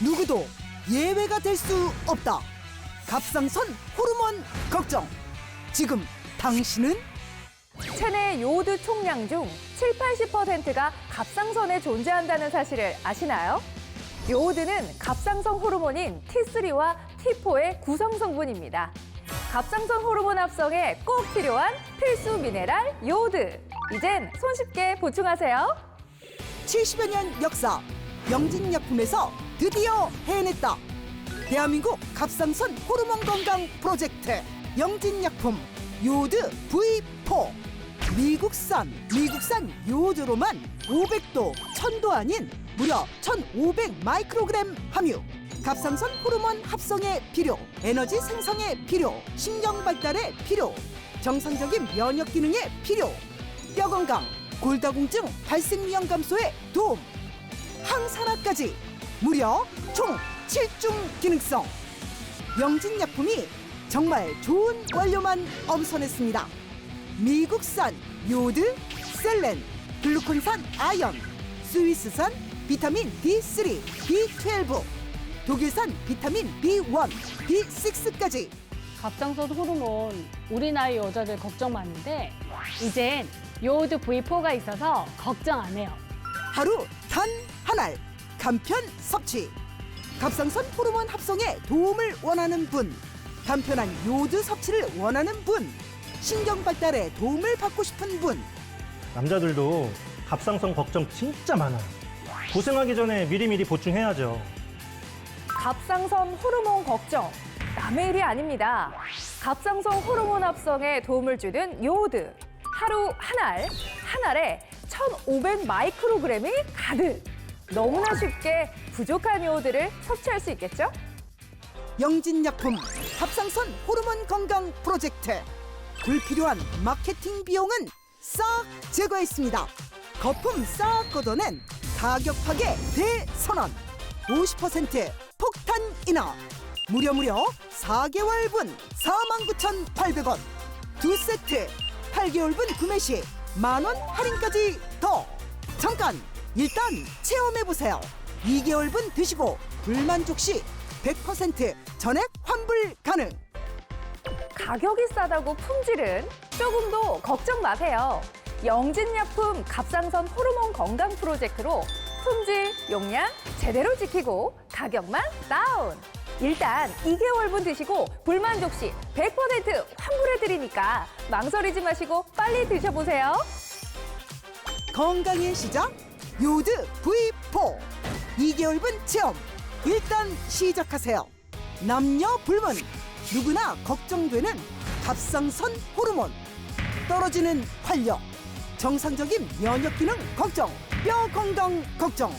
누구도 예외가 될 수 없다. 갑상선 호르몬 걱정. 지금 당신은 체내 요오드 총량 중 7, 80%가 갑상선에 존재한다는 사실을 아시나요? 요오드는 갑상선 호르몬인 T3와 T4의 구성 성분입니다. 갑상선 호르몬 합성에 꼭 필요한 필수 미네랄 요오드. 이젠 손쉽게 보충하세요. 70여 년 역사 영진약품에서 드디어 해냈다. 대한민국 갑상선 호르몬 건강 프로젝트 영진약품 요드 V4 미국산 미국산 요드로만 500도 1000도 아닌 무려 1500 마이크로그램 함유. 갑상선 호르몬 합성에 필요 에너지 생성에 필요 신경 발달에 필요 정상적인 면역 기능에 필요 뼈 건강 골다공증 발생 위험 감소에 도움 항산화까지. 무려 총 7중 기능성. 영진약품이 정말 좋은 원료만 엄선했습니다. 미국산 요드, 셀렌, 글루콘산 아연, 스위스산 비타민 D3, B12 독일산 비타민 B1, B6까지. 갑상선 호르몬 우리 나이 여자들 걱정 많은데 이젠 요오드 V4가 있어서 걱정 안 해요. 하루 단 한알 간편 섭취 갑상선 호르몬 합성에 도움을 원하는 분 간편한 요드 섭취를 원하는 분 신경 발달에 도움을 받고 싶은 분 남자들도 갑상선 걱정 진짜 많아요. 고생하기 전에 미리미리 보충해야죠. 갑상선 호르몬 걱정 남의 일이 아닙니다. 갑상선 호르몬 합성에 도움을 주는 요오드 하루 한 알, 한 알에 1,500 마이크로그램이 가득. 너무나 쉽게 부족한 요오드를 섭취할 수 있겠죠? 영진약품 갑상선 호르몬 건강 프로젝트. 불필요한 마케팅 비용은 싹 제거했습니다. 거품 싹 걷어낸 가격 파괴 대선언. 50% 폭탄 인하. 무려 무려 4개월분 49,800원. 두 세트 8개월분 구매 시 만 원 할인까지 더. 잠깐 일단 체험해보세요 2개월분 드시고 불만족 시 100% 전액 환불 가능 가격이 싸다고 품질은 조금도 걱정 마세요. 영진약품 갑상선 호르몬 건강 프로젝트로 품질, 용량 제대로 지키고 가격만 다운. 일단 2개월분 드시고 불만족 시 100% 환불해드리니까 망설이지 마시고 빨리 드셔보세요. 건강의 시작 요드 V4 2개월분 체험. 일단 시작하세요. 남녀 불문. 누구나 걱정되는 갑상선 호르몬. 떨어지는 활력. 정상적인 면역 기능 걱정. 뼈 건강 걱정.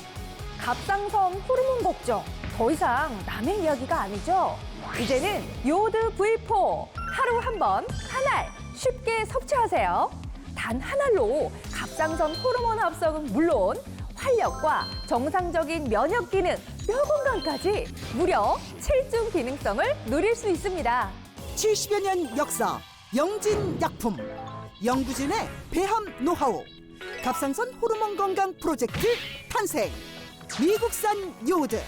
갑상선 호르몬 걱정. 더 이상 남의 이야기가 아니죠. 이제는 요드 V4 하루 한 번 한 알. 쉽게 섭취하세요. 단한 알로 갑상선 호르몬 합성은 물론 활력과 정상적인 면역 기능, 뼈 건강까지 무려 칠중 기능성을 누릴 수 있습니다. 70여 년 역사 영진 약품 영구진의 배합 노하우 갑상선 호르몬 건강 프로젝트 탄생 미국산 요오드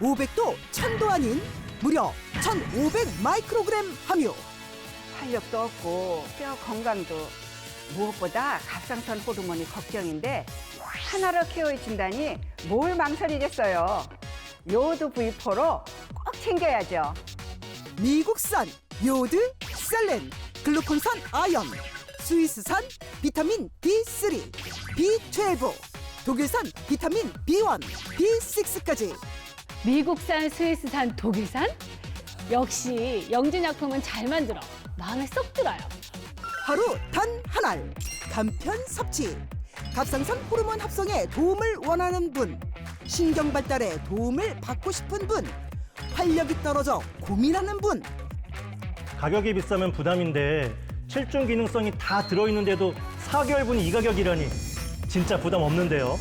500도 1000도 아닌 무려 1500 마이크로그램 함유 활력도 없고 뼈 건강도 무엇보다 갑상선 호르몬이 걱정인데 하나로 케어해 준다니 뭘 망설이겠어요. 요오드 V4로 꼭 챙겨야죠. 미국산 요오드 셀렌 글루콘산 아연 스위스산 비타민 B3 B12 독일산 비타민 B1 B6까지 미국산, 스위스산, 독일산? 역시 영진약품은 잘 만들어. 마음에 쏙 들어요. 하루 단 한 알 간편 섭취 갑상선 호르몬 합성에 도움을 원하는 분 신경 발달에 도움을 받고 싶은 분 활력이 떨어져 고민하는 분 가격이 비싸면 부담인데 7중 기능성이 다 들어있는데도 4개월 분이 이 가격이라니 진짜 부담 없는데요.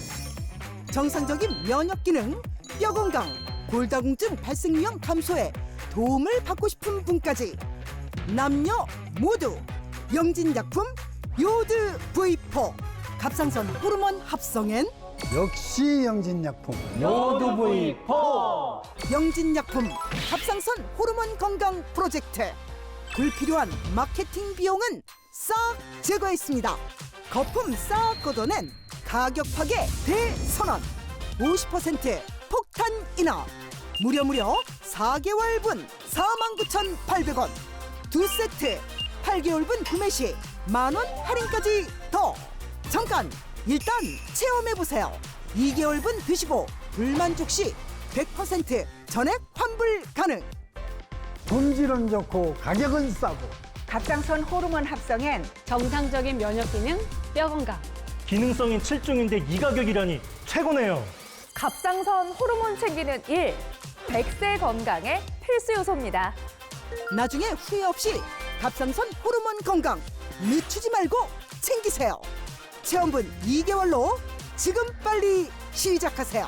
정상적인 면역 기능 뼈 건강 골다공증 발생 위험 감소에 도움을 받고 싶은 분까지 남녀 모두 영진 약품 요드 V4 갑상선 호르몬 합성엔 역시 영진약품. 영진 약품 갑상선 호르몬 건강 프로젝트. 불필요한 마케팅 비용은 싹 제거했습니다. 거품 싹 걷어낸 가격 파괴 대선언. 50% 폭탄 인하. 무려 무려 4개월분 49,800원. 두 세트 8개월분 구매 시 만 원 할인까지 더 잠깐 일단 체험해 보세요 2개월분 드시고 불만족 시 100% 전액 환불 가능 품질은 좋고 가격은 싸고 갑상선 호르몬 합성엔 정상적인 면역 기능, 뼈 건강. 기능성인 7중인데 이 가격이라니 최고네요. 갑상선 호르몬 챙기는 일, 백세 건강의 필수 요소입니다. 나중에 후회 없이 갑상선 호르몬 건강 늦추지 말고 챙기세요. 체험분 2개월로 지금 빨리 시작하세요